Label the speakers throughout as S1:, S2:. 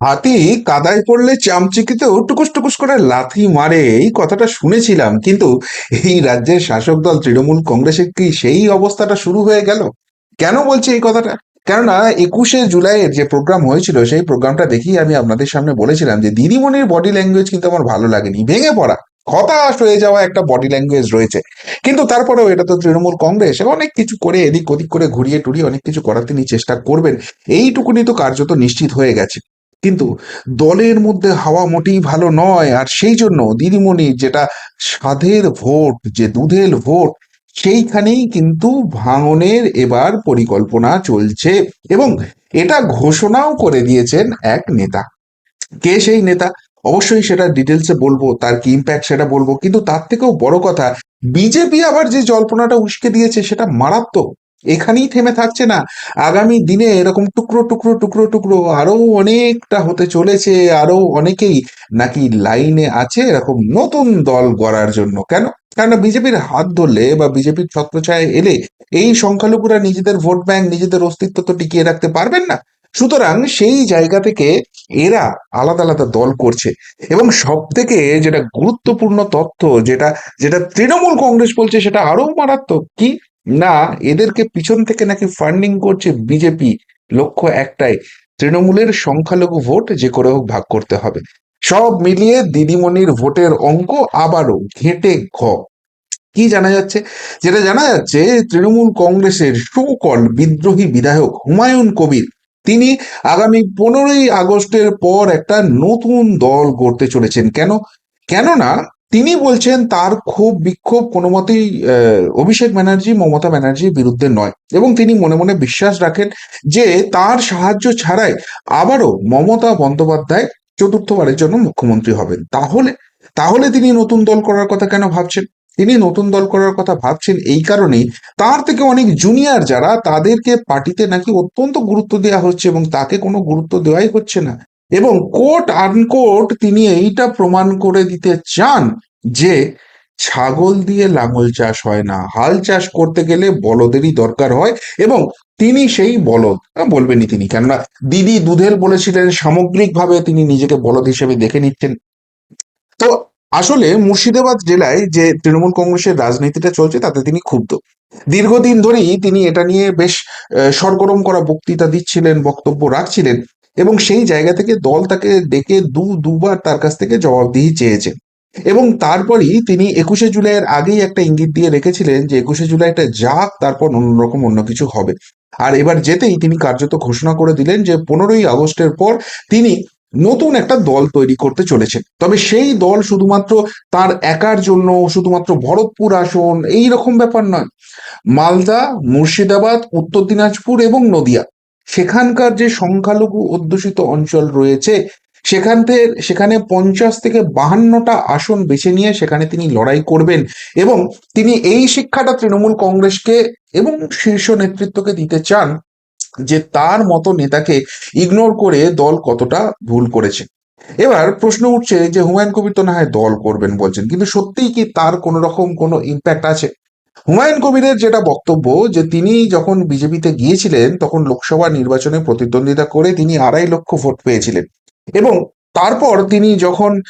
S1: হাতি কাদায় পড়লে চামচিকিতেও টুকুস টুকুস করে লাথি মারে, এই কথাটা শুনেছিলাম। কিন্তু এই রাজ্যের শাসক দল তৃণমূল কংগ্রেসের কি সেই অবস্থাটা শুরু হয়ে গেল? কেন বলছি এই কথাটা? কেননা একুশে জুলাইয়ের যে প্রোগ্রাম হয়েছিল, সেই প্রোগ্রামটা দেখেই আমি আপনাদের সামনে বলেছিলাম যে দিদিমণির বডি ল্যাঙ্গুয়েজ কিন্তু আমার ভালো লাগেনি। ভেঙে পড়া, হতাশ হয়ে যাওয়া একটা বডি ল্যাঙ্গুয়েজ রয়েছে। কিন্তু তারপরেও এটা তো তৃণমূল কংগ্রেস, অনেক কিছু করে এদিক ওদিক করে ঘুরিয়ে টুরিয়ে অনেক কিছু করার তিনি চেষ্টা করবেন। এইটুকুনি তো কার্যত নিশ্চিত হয়ে গেছে। কিন্তু দলের মধ্যে হাওয়া মোটেই ভালো নয়। আর সেই জন্য দিদিমণি যেটা সাধের ভোট, যে দুধের ভোট, সেইখানেই কিন্তু ভাঙনের এবার পরিকল্পনা চলছে এবং এটা ঘোষণাও করে দিয়েছেন এক নেতা। কে সেই নেতা? অবশ্যই সেটা ডিটেলসে বলব, তার কি ইম্প্যাক্ট সেটা বলব। কিন্তু তার থেকেও বড় কথা, বিজেপি আবার যে জল্পনাটা উস্কে দিয়েছে সেটা মারাত্মক। এখানেই থেমে থাকছে না। আগামী দিনে এরকম টুকরো টুকরো টুকরো টুকরো আরও অনেকটা হতে চলেছে, আরও অনেকেই নাকি লাইনে আছে এরকম নতুন দল গড়ার জন্য। কেন? কারণ বিজেপির হাত ধরলে বা বিজেপির ছত্রছায় এলে এই সংখ্যালঘুরা নিজেদের ভোট ব্যাংক, নিজেদের অস্তিত্ব তো টিকিয়ে রাখতে পারবেন না। সুতরাং সেই জায়গা থেকে এরা আলাদা আলাদা দল করছে। এবং সব থেকে যেটা গুরুত্বপূর্ণ তথ্য, যেটা যেটা তৃণমূল কংগ্রেস বলছে সেটা আরও মারাত্মক, কি? না, এদেরকে পিছন থেকে নাকি ফান্ডিং করছে বিজেপি লক্ষ্য একটাই, তৃণমূলের সংখ্যালঘু ভোট যে করে হোক ভাগ করতে হবে। সব মিলিয়ে দিদিমণির ভোটের অঙ্ক আবারও ঘেটে ঘ। কি জানা যাচ্ছে? যেটা জানা যাচ্ছে, তৃণমূল কংগ্রেসের সুকল বিদ্রোহী বিধায়ক হুমায়ুন কবির, তিনি আগামী পনেরোই আগস্টের পর একটা নতুন দল গড়তে চলেছেন। কেন? কেননা তিনি বলছেন তার ক্ষোভ বিক্ষোভ কোনো মতেই অভিষেক ব্যানার্জি, মমতা ব্যানার্জির বিরুদ্ধে নয়। এবং তিনি মনে মনে বিশ্বাস রাখেন যে তার সাহায্য ছাড়াই আবারও মমতা বন্দ্যোপাধ্যায় চতুর্থবারের জন্য মুখ্যমন্ত্রী হবেন। তাহলে তাহলে তিনি নতুন দল করার কথা কেন ভাবছেন? তিনি নতুন দল করার কথা ভাবছেন এই কারণেই। তার থেকে অনেক জুনিয়র যারা, তাদেরকে পার্টিতে নাকি অত্যন্ত গুরুত্ব দেওয়া হচ্ছে এবং তাকে কোনো গুরুত্ব দেওয়াই হচ্ছে না। এবং কোট আনকোট তিনি এইটা প্রমাণ করে দিতে চান যে ছাগল দিয়ে লাঙল চাষ হয় না, হাল চাষ করতে গেলে বলদেরই দরকার হয় এবং তিনি সেই বলদ। বলবেনই তিনি, কেননা দিদি দুধের বলেছিলেন, সামগ্রিকভাবে তিনি নিজেকে বলদ হিসেবে দেখে নিচ্ছেন। তো আসলে মুর্শিদাবাদ জেলায় যে তৃণমূল কংগ্রেসের রাজনীতিটা চলছে, তাতে তিনি ক্ষুব্ধ। দীর্ঘদিন ধরেই তিনি এটা নিয়ে বেশ সরগরম করা বক্তৃতা দিচ্ছিলেন, বক্তব্য রাখছিলেন এবং সেই জায়গা থেকে দল তাকে ডেকে দু, দুবার তার কাছ থেকে জবাবদিহি চেয়েছে এবং তারপরই তিনি একুশে জুলাইয়ের আগেই একটা ইঙ্গিত দিয়ে রেখেছিলেন যে একুশে জুলাইটা যাক, তারপর অন্যরকম অন্য কিছু হবে। আর এবার যেতেই তিনি কার্যত ঘোষণা করে দিলেন যে পনেরোই আগস্টের পর তিনি নতুন একটা দল তৈরি করতে চলেছেন। তবে সেই দল শুধুমাত্র তার একার জন্য, শুধুমাত্র ভরতপুর আসন, এই রকম ব্যাপার নয়। মালদা, মুর্শিদাবাদ, উত্তর দিনাজপুর এবং নদিয়া। সেখানকার যে সংখ্যালঘু অধ্যুষিত অঞ্চল রয়েছে সেখান থেকে, সেখানে পঞ্চাশ থেকে বাহান্নটা আসন বেছে নিয়ে সেখানে তিনি লড়াই করবেন এবং তিনি এই শিক্ষাটা তৃণমূল কংগ্রেসকে এবং শীর্ষ নেতৃত্বকে দিতে চান যে তার মতো নেতাকে ইগনোর করে দল কতটা ভুল করেছে। এবার প্রশ্ন উঠছে যে হুমায়ুন কবির তো না হয় দল করবেন বলছেন, কিন্তু সত্যিই কি তার কোনো রকম কোনো ইম্প্যাক্ট আছে? হুমায়ুন কবিরের যেটা বক্তব্য যে তিনি যখন বিজেপিতে গিয়েছিলেন, তখন লোকসভা নির্বাচনে প্রতিদ্বন্দ্বিতা করে তিনি আড়াই লক্ষ ভোট পেয়েছিলেন। এবং তারপর তিনি যখন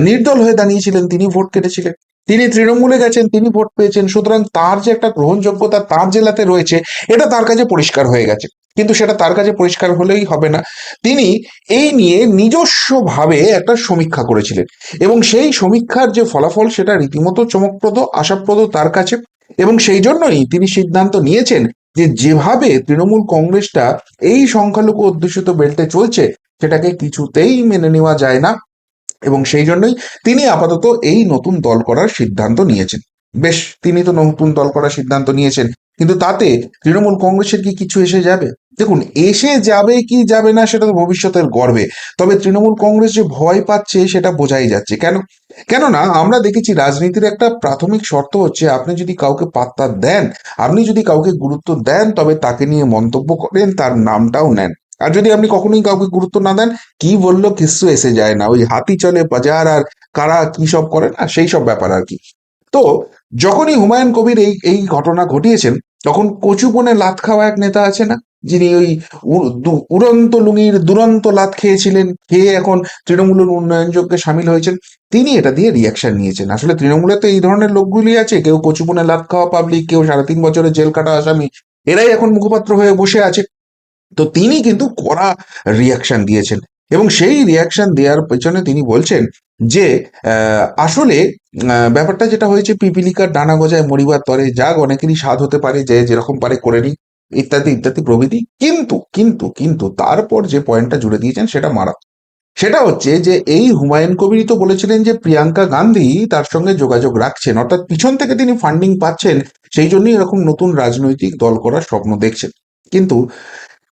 S1: নির্দল হয়ে দাঁড়িয়েছিলেন, তিনি ভোট কেটেছিলেন। তিনি তৃণমূলে গেছেন, তিনি ভোট পেয়েছেন, সুতরাং তার যে একটা গ্রহণযোগ্যতা তার জেলাতে রয়েছে, এটা তার কাছে পরিষ্কার হয়ে গেছে। কিন্তু সেটা তার কাছে পরিষ্কার হলেই হবে না। তিনি এই নিয়ে নিজস্বভাবে একটা সমীক্ষা করেছিলেন। এবং সেই সমীক্ষার যে ফলাফল, সেটা রীতিমতো চমকপ্রদ, আশাপ্রদ তার কাছে। এবং সেই জন্যই তিনি সিদ্ধান্ত নিয়েছেন যে যেভাবে তৃণমূল কংগ্রেসটা এই সংখ্যালঘু অধ্যুষিত বেল্টে চলছে সেটাকে কিছুতেই মেনে নেওয়া যায় না। এবং সেই জন্যই তিনি আপাতত এই নতুন দল করার সিদ্ধান্ত নিয়েছেন। বেশ, তিনি তো নতুন দল করার সিদ্ধান্ত নিয়েছেন। কিন্তু তাতে তৃণমূল কংগ্রেসের কি কিছু এসে যাবে? দেখুন, এসে যাবে কি যাবে না সেটা তো ভবিষ্যতের গর্বে। তবে তৃণমূল কংগ্রেস যে ভয় পাচ্ছে সেটা বোঝাই যাচ্ছে। কেন? কেননা আমরা দেখেছি রাজনীতির একটা প্রাথমিক শর্ত হচ্ছে আপনি যদি কাউকে পাত্তা দেন, আপনি যদি কাউকে গুরুত্ব দেন, তবে তাকে নিয়ে মন্তব্য করেন, তার নামটাও নেন। আর যদি আপনি কখনোই কাউকে গুরুত্ব না দেন, কি বলল কিচ্ছু এসে যায় না। ওই হাতি চলে, বাজার আর কারা কি সব করে না, সেই সব ব্যাপার আর কি। তো যখনই হুমায়ুন কবির এই এই ঘটনা ঘটিয়েছেন, তখন কচুপনে লাত খাওয়া এক নেতা আছে না, যিনি ওই উড়ন্ত লুঙির দুরন্ত লাত খেয়েছিলেন, খেয়ে এখন তৃণমূলের উন্নয়ন যজ্ঞে সামিল হয়েছেন। তিনি এটা দিয়ে রিয়াকশন নিয়েছেন। আসলে তৃণমূলে তো এই ধরনের লোকগুলি আছে, কেউ কচুপনে লাত খাওয়া পাবলিক কেউ সাড়ে তিন বছরের জেল কাটা আসামি, এরাই এখন মুখপাত্র হয়ে বসে আছে। তো তিনি কিন্তু কড়া রিয়াকশন দিয়েছেন। এবং সেই রিয়াকশন দেওয়ার পেছনে তিনি বলছেন যে আসলে ব্যাপারটা যেটা হয়েছে, পিপিলিকার ডানা গজায় মরিবার তরে যাক অনেকেরই স্বাদ হতে পারে যে যেরকম পারে করে নি ইত্যাদি ইত্যাদি প্রভৃতি। কিন্তু কিন্তু কিন্তু তারপর যে পয়েন্টটা জুড়ে দিয়েছেন সেটা মারা সেটা হচ্ছে যে, এই হুমায়ুন কবিরই তো বলেছিলেন যে, প্রিয়াঙ্কা গান্ধী তার সঙ্গে যোগাযোগ রাখছেন। অর্থাৎ পিছন থেকে তিনি ফান্ডিং পাচ্ছেন, সেই জন্যই এরকম নতুন রাজনৈতিক দল করার স্বপ্ন দেখছেন। কিন্তু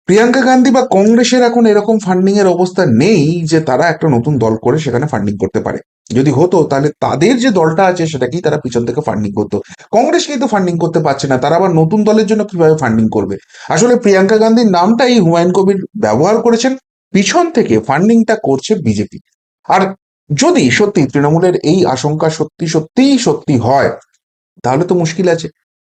S1: প্রিয়াঙ্কা গান্ধী বা কংগ্রেসের এখন এরকম ফান্ডিং এর অবস্থা নেই যে তারা একটা নতুন দল করে সেখানে ফান্ডিং করতে পারে। যদি হতো, তাহলে তাদের যে দলটা আছে সেটাকেই তারা পিছন থেকে ফান্ডিং করতো। কংগ্রেস কিন্তু ফান্ডিং করতে পারছে না, তারা আবার নতুন দলের জন্য কীভাবে ফান্ডিং করবে? আসলে প্রিয়াঙ্কা গান্ধীর নামটা এই হুমায়ুন কবির ব্যবহার করেছেন, পিছন থেকে ফান্ডিংটা করছে বিজেপি আর যদি সত্যি তৃণমূলের এই আশঙ্কা সত্যি সত্যিই সত্যি হয়, তাহলে তো মুশকিল আছে।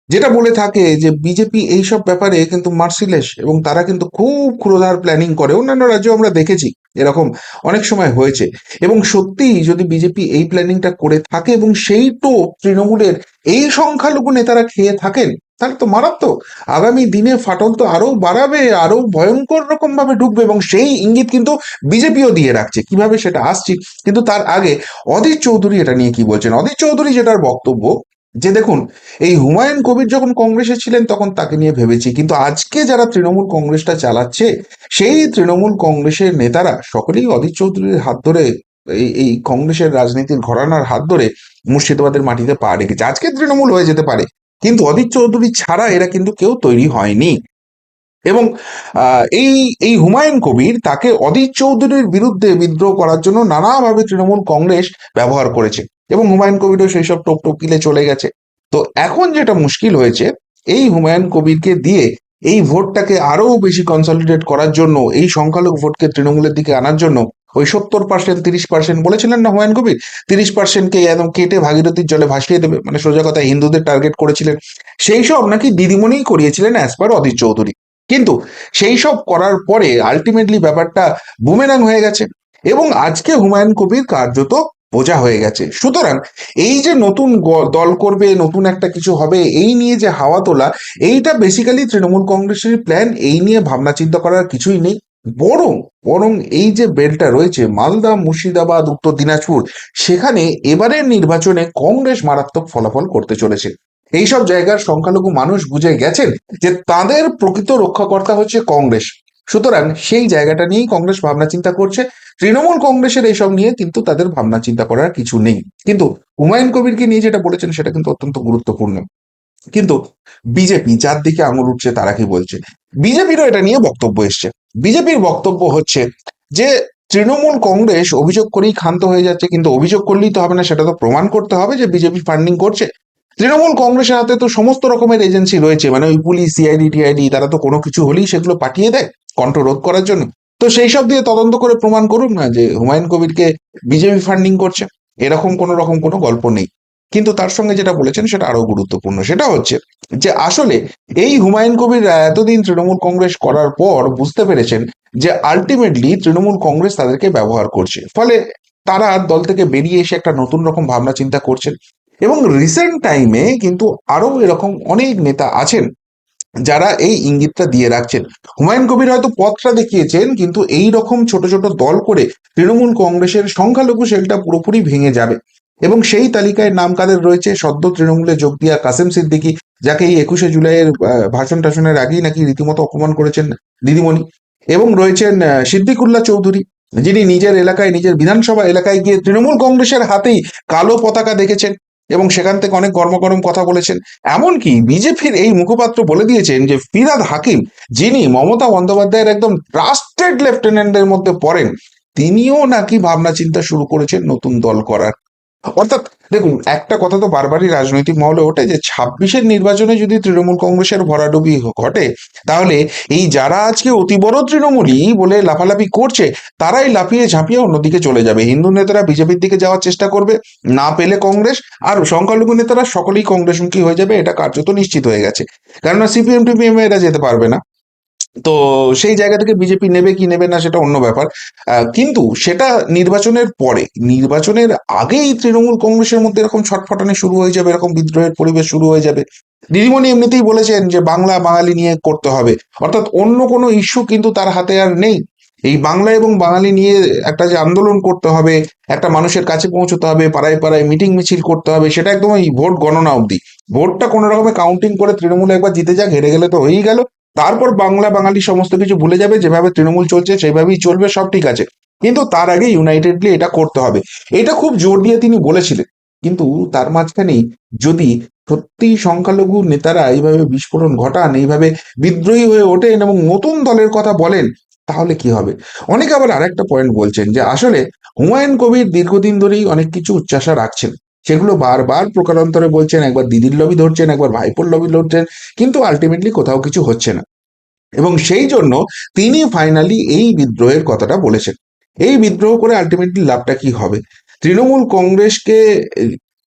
S1: যেটা বলে থাকে যে বিজেপি এইসব ব্যাপারে কিন্তু মার্সিলেস এবং তারা কিন্তু খুব ক্ষুরধার প্ল্যানিং করে। অন্যান্য রাজ্যে আমরা দেখেছি এরকম অনেক সময় হয়েছে। এবং সত্যিই যদি বিজেপি এই প্ল্যানিংটা করে থাকে এবং সেই তো তৃণমূলের এই সংখ্যালঘু নেতারা খেয়ে থাকেন, তাহলে তো মারাত্মক। আগামী দিনে ফাটল তো আরও বাড়াবে আরও ভয়ঙ্কর রকম ভাবে ঢুকবে এবং সেই ইঙ্গিত কিন্তু বিজেপিও দিয়ে রাখছে। কীভাবে সেটা আসছি? কিন্তু তার আগে অধীর চৌধুরী এটা নিয়ে কি বলছেন? অধীর চৌধুরী যেটার বক্তব্য যে দেখুন, এই হুমায়ুন কবির যখন কংগ্রেসে ছিলেন তখন তাকে নিয়ে ভেবেছি, কিন্তু আজকে যারা তৃণমূল কংগ্রেসটা চালাচ্ছে, সেই তৃণমূল কংগ্রেসের নেতারা সকলেই অধীর চৌধুরীর হাত ধরে, এই এই কংগ্রেসের রাজনীতির ঘরানার হাত ধরে মুর্শিদাবাদের মাটিতে পা রেখেছে। আজকে তৃণমূল হয়ে যেতে পারে, কিন্তু অধীর চৌধুরী ছাড়া এরা কিন্তু কেউ তৈরি হয়নি। এবং এই এই হুমায়ুন কবির তাকে অধীর চৌধুরীর বিরুদ্ধে বিদ্রোহ করার জন্য নানাভাবে তৃণমূল কংগ্রেস ব্যবহার করেছে। এবং হুমায়ুন কবিরও সেই সব টোপ টোকিলে চলে গেছে। তো এখন যেটা মুশকিল হয়েছে, এই হুমায়ুন কবিরকে দিয়ে এই ভোটটাকে আরও বেশি কনসলিডেট করার জন্য, এই সংখ্যালঘু ভোটকে তৃণমূলের দিকে আনার জন্য ওই সত্তর পার্সেন্ট তিরিশ পার্সেন্ট বলেছিলেন না হুমায়ুন কবির? তিরিশ পার্সেন্টকে একদম কেটে ভাগীরথীর জলে ভাসিয়ে দেবে মানে সোজা কথা হিন্দুদের টার্গেট করেছিলেন। সেই সব নাকি দিদিমণিই করিয়েছিলেন অ্যাজ পার অধীর চৌধুরী। কিন্তু সেই সব করার পরে আলটিমেটলি ব্যাপারটা বুমেরাং হয়ে গেছে। এবং আজকে হুমায়ুন কবির কার্যত বোঝা হয়ে গেছে। সুতরাং এই যে নতুন দল করবে, নতুন একটা কিছু হবে, এই নিয়ে যে হাওয়া তোলা, এইটা বেসিক্যালি তৃণমূল কংগ্রেসের প্ল্যান এই নিয়ে ভাবনা চিন্তা করার কিছুই নেই। বরং বরং এই যে বেলটা রয়েছে, মালদা, মুর্শিদাবাদ, উত্তর দিনাজপুর, সেখানে এবারের নির্বাচনে কংগ্রেস মারাত্মক ফলাফল করতে চলেছে। এইসব জায়গার সংখ্যালঘু মানুষ বুঝে গেছেন যে তাদের প্রকৃত রক্ষাকর্তা হচ্ছে কংগ্রেস। সুতরাং সেই জায়গাটা নিয়েই কংগ্রেস ভাবনা চিন্তা করছে। তৃণমূল কংগ্রেসের এইসব নিয়ে কিন্তু তাদের ভাবনা চিন্তা করার কিছু নেই। কিন্তু হুমায়ুন কবিরকে নিয়ে যেটা বলেছেন সেটা কিন্তু অত্যন্ত গুরুত্বপূর্ণ। কিন্তু বিজেপি যার দিকে আঙুল উঠছে তারা কি বলছে? বিজেপিরও এটা নিয়ে বক্তব্য এসছে। বিজেপির বক্তব্য হচ্ছে যে, তৃণমূল কংগ্রেস অভিযোগ করেই ক্ষান্ত হয়ে যাচ্ছে, কিন্তু অভিযোগ করলেই তো হবে না, সেটা তো প্রমাণ করতে হবে যে বিজেপি ফান্ডিং করছে। তৃণমূল কংগ্রেসের হাতে তো সমস্ত রকমের এজেন্সি রয়েছে। মানে ওই পুলিশ সিআইডি টিআইডি তারা তো কোনো কিছু হলেই সেগুলো পাঠিয়ে দেয় কণ্ঠ রোধ করার জন্য। তো সেই সব দিয়ে তদন্ত করে প্রমাণ করুন না যে হুমায়ুন কবিরকে বিজেপি ফান্ডিং করছে। এরকম কোনো রকম কোনো গল্প নেই। কিন্তু তার সঙ্গে যেটা বলেছেন সেটা আরও গুরুত্বপূর্ণ। সেটা হচ্ছে যে আসলে এই হুমায়ুন কবির এতদিন তৃণমূল কংগ্রেস করার পর বুঝতে পেরেছেন যে আলটিমেটলি তৃণমূল কংগ্রেস তাদেরকে ব্যবহার করছে। ফলে তারা দল থেকে বেরিয়ে এসে একটা নতুন রকম ভাবনা চিন্তা করছেন। এবং রিসেন্ট টাইমে কিন্তু আরও এরকম অনেক নেতা আছেন যারা এই ইঙ্গিতটা দিয়ে রাখছেন। হুমায়ুন কবির হয়তো পথটা দেখিয়েছেন, কিন্তু এই রকম ছোট ছোট দল করে তৃণমূল কংগ্রেসের সংখ্যালঘু সেলটা পুরোপুরি ভেঙে যাবে। এবং সেই তালিকায় নাম কাদের রয়েছে? সদ্য তৃণমূলে যোগ দিয়া কাসেম সিদ্দিকি, যাকে এই একুশে জুলাইয়ের ভাষণ টাষণের আগেই নাকি রীতিমতো অপমান করেছেন দিদিমণি। এবং রয়েছেন সিদ্দিকুল্লাহ চৌধুরী, যিনি নিজের এলাকায়, নিজের বিধানসভা এলাকায় গিয়ে তৃণমূল কংগ্রেসের হাতেই কালো পতাকা দেখেছেন। এবং সেখান থেকে অনেক গরম কথা বলেছেন। এমনকি বিজেপির এই মুখপাত্র বলে দিয়েছেন যে, ফিরাদ হাকিম, যিনি মমতা বন্দ্যোপাধ্যায়ের একদম ট্রাস্টেড লেফটেন্যান্টের মধ্যে পড়েন, তিনিও নাকি ভাবনা চিন্তা শুরু করেছেন নতুন দল করার। অর্থাৎ দেখুন, একটা কথা তো বারবারই রাজনৈতিক মহলে ওঠে যে ছাব্বিশের নির্বাচনে যদি তৃণমূল কংগ্রেসের ভরাডুবি ঘটে, তাহলে এই যারা আজকে অতি বড় তৃণমূলই বলে লাফালাফি করছে, তারাই লাফিয়ে ঝাঁপিয়ে অন্যদিকে চলে যাবে। হিন্দু নেতারা বিজেপির দিকে যাওয়ার চেষ্টা করবে, না পেলে কংগ্রেস, আর সংখ্যালঘু নেতারা সকলেই কংগ্রেসমুখী হয়ে যাবে, এটা কার্যত নিশ্চিত হয়ে গেছে। কেননা সিপিএম টিপিএম এরা যেতে পারবে না। তো সেই জায়গা থেকে বিজেপি নেবে কি নেবে না সেটা অন্য ব্যাপার। কিন্তু সেটা নির্বাচনের পরে, নির্বাচনের আগেই তৃণমূল কংগ্রেসের মধ্যে এরকম ছটফটানি শুরু হয়ে যাবে, এরকম বিদ্রোহের পরিবেশ শুরু হয়ে যাবে। দিদিমণি এমনিতেই বলেছেন যে বাংলা বাঙালি নিয়ে করতে হবে। অর্থাৎ অন্য কোনো ইস্যু কিন্তু তার হাতে আর নেই। এই বাংলা এবং বাঙালি নিয়ে একটা যে আন্দোলন করতে হবে, একটা মানুষের কাছে পৌঁছতে হবে, পাড়ায় পাড়ায় মিটিং মিছিল করতে হবে, সেটা একদম ভোট গণনা অবধি। ভোটটা কোনো রকমে কাউন্টিং করে তৃণমূল একবার জিতে যাক, হেরে গেলে তো হয়েই গেল। তারপর বাংলা বাঙালি সমস্ত কিছু ভুলে যাবে, যেভাবে তৃণমূল চলছে সেভাবেই চলবে, সব ঠিক আছে। কিন্তু তার আগে ইউনাইটেডলি এটা করতে হবে। এটা খুব জোর দিয়ে তিনি বলেছিলেন। কিন্তু তার মাঝখানেই যদি সত্যি সংখ্যালঘু নেতারা এইভাবে বিস্ফোরণ ঘটান, এইভাবে বিদ্রোহী হয়ে ওঠেন এবং নতুন দলের কথা বলেন, তাহলে কি হবে? অনেকে আবার আরেকটা পয়েন্ট বলছেন যে আসলে হুমায়ুন কবির দীর্ঘদিন ধরেই অনেক কিছু উচ্চাসা রাখছেন। সেগুলো বারবার প্রকারান্তরে বলছেন, একবার দিদির লবি ধরছেন, একবার ভাইপোর লবি ধরছেন, কিন্তু আলটিমেটলি কোথাও কিছু হচ্ছে না। এবং সেই জন্য তিনি ফাইনালি এই বিদ্রোহের কথাটা বলেছেন। এই বিদ্রোহ করে আলটিমেটলি লাভটা কি হবে? তৃণমূল কংগ্রেসকে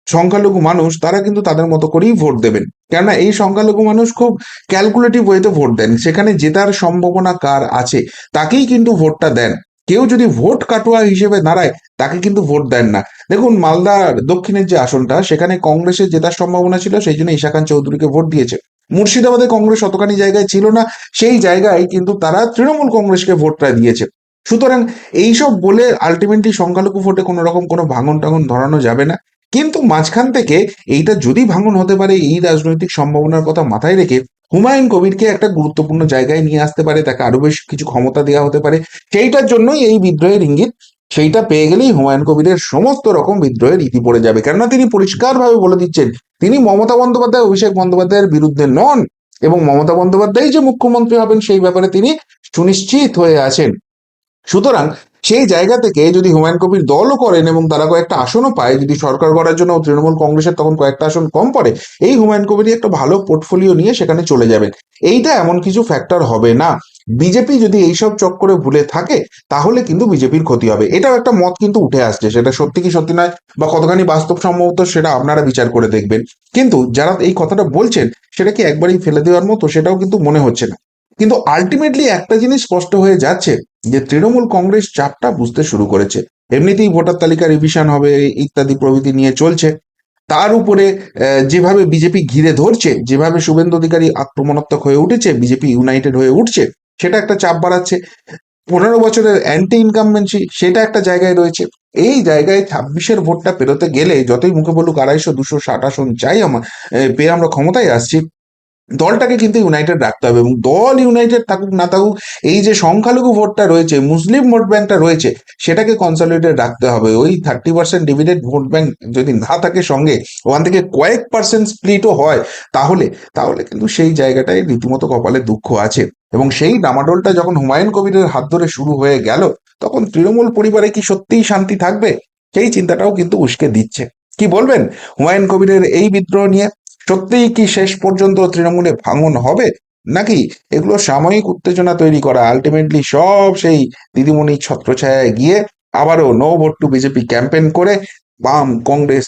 S1: সংখ্যালঘু মানুষ, তারা কিন্তু তাদের মতো করেই ভোট দেবেন। কেননা এই সংখ্যালঘু মানুষ খুব ক্যালকুলেটিভ ওয়েতে ভোট দেন। সেখানে জেতার সম্ভাবনা কার আছে, তাকেই কিন্তু ভোটটা দেন। কেউ যদি ভোট কাটোয়া হিসেবে দাঁড়ায়, তাকে কিন্তু ভোট দেন না। দেখুন মালদার দক্ষিণের যে আসনটা, সেখানে কংগ্রেসের জেতার সম্ভাবনা ছিল, সেই জন্য ঈশা খান চৌধুরীকে ভোট দিয়েছে। মুর্শিদাবাদে কংগ্রেস অতখানি জায়গায় ছিল না, সেই জায়গায় কিন্তু তারা তৃণমূল কংগ্রেসকে ভোটটা দিয়েছে। সুতরাং এইসব বলে আলটিমেটলি সংখ্যালঘু ভোটে কোনো রকম কোনো ভাঙন টাঙন ধরানো যাবে না। কিন্তু মাঝখান থেকে এইটা যদি ভাঙন হতে পারে, এই রাজনৈতিক সম্ভাবনার কথা মাথায় রেখে হুমায়ুন কবিরকে একটা গুরুত্বপূর্ণ জায়গায় নিয়ে আসতে পারে, তাকে আরও বেশ কিছু ক্ষমতা দেওয়া হতে পারে। সেইটার জন্যই এই বিদ্রোহের ইঙ্গিত, সেইটা পেয়ে গেলেই হুমায়ুন কবিরের সমস্ত রকম বিদ্রোহের ইতি পড়ে যাবে। কেননা তিনি পরিষ্কারভাবে বলে দিচ্ছেন, তিনি মমতা বন্দ্যোপাধ্যায়, অভিষেক বন্দ্যোপাধ্যায়ের বিরুদ্ধে নন এবং মমতা বন্দ্যোপাধ্যায় যে মুখ্যমন্ত্রী হবেন সেই ব্যাপারে তিনি সুনিশ্চিত হয়ে আছেন। সুতরাং সেই জায়গা থেকে যদি হুমায়ুন কবির দলও করেন এবং তারা কয়েকটা আসনও পায়, যদি সরকার করার জন্য তৃণমূল কংগ্রেসের তখন কয়েকটা আসন কম পড়ে, এই হুমায়ুন কবিরই একটা ভালো পোর্টফোলিও নিয়ে সেখানে চলে যাবেন। এইটা এমন কিছু ফ্যাক্টর হবে না। বিজেপি যদি এইসব চক্করে ভুলে থাকে, তাহলে কিন্তু বিজেপির ক্ষতি হবে। এটাও একটা মত কিন্তু উঠে আসছে, সেটা সত্যি কি সত্যি নয় বা কতখানি বাস্তবসম্মত সেটা আপনারা বিচার করে দেখবেন। কিন্তু যারা এই কথাটা বলছেন, সেটা কি একবারই ফেলে দেওয়ার মতো সেটাও কিন্তু মনে হচ্ছে না। কিন্তু আলটিমেটলি একটা জিনিস স্পষ্ট হয়ে যাচ্ছে, যে তৃণমূল কংগ্রেস চাপটা বুঝতে শুরু করেছে। এমনিতেই ভোটার তালিকা রিভিশন হবে, ইত্যাদি প্রভৃতি নিয়ে চলছে। তার উপরে যেভাবে বিজেপি ঘিরে ধরছে, যেভাবে শুভেন্দু অধিকারী আক্রমণাত্মক হয়ে উঠেছে, বিজেপি ইউনাইটেড হয়ে উঠছে, সেটা একটা চাপ বাড়াচ্ছে। পনেরো বছরের অ্যান্টি ইনকামবেন্সি সেটা একটা জায়গায় রয়েছে। এই জায়গায় ছাব্বিশের ভোটটা পেরোতে গেলে, যতই মুখে বলুক আড়াইশো, দুশো, ষাট আসন চাই আমার পেয়ে আমরা ক্ষমতায় আসছি। দলটাকে কিন্তু ইউনাইটেড রাখতে হবে এবং দল ইউনাইটেড থাকুক না থাকুক, এই যে সংখ্যালঘু ভোটটা রয়েছে, মুসলিম ভোট ব্যাংকটা রয়েছে, সেটাকে কনসলিডেট রাখতে হবে। ওই thirty percent divided vote bank যদি না থাকে সঙ্গে, ওখান থেকে কয়েক পার্সেন্ট স্প্লিটও হয়, তাহলে তাহলে কিন্তু সেই জায়গাটায় রীতিমতো কপালে দুঃখ আছে। এবং সেই ডামাডোলটা যখন হুমায়ুন কবিরের হাত ধরে শুরু হয়ে গেল, তখন তৃণমূল পরিবারে কি সত্যিই শান্তি থাকবে? সেই চিন্তাটাও কিন্তু উস্কে দিচ্ছে। কি বলবেন? হুমায়ুন কবিরের এই বিদ্রোহ নিয়ে সত্যিই কি শেষ পর্যন্ত তৃণমূলে ভাঙন হবে? নাকি এগুলো সাময়িক উত্তেজনা তৈরি করা? আলটিমেটলি সব সেই দিদিমণি ছত্রছায়ায় গিয়ে আবারও no vote to BJP campaign করে বাম কংগ্রেস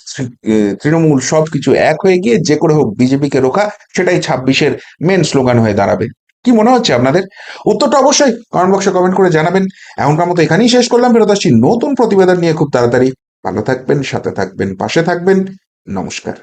S1: তৃণমূল সবকিছু এক হয়ে গিয়ে যে করে হোক বিজেপিকে রোখা, সেটাই ছাব্বিশের মেন স্লোগান হয়ে দাঁড়াবে। কি মনে হচ্ছে আপনাদের? উত্তরটা অবশ্যই কমেন্ট বক্সে কমেন্ট করে জানাবেন। এমনকার মতো এখানেই শেষ করলাম। ফেরত আসছি নতুন প্রতিবেদন নিয়ে খুব তাড়াতাড়ি। ভালো থাকবেন, সাথে থাকবেন, পাশে থাকবেন। নমস্কার।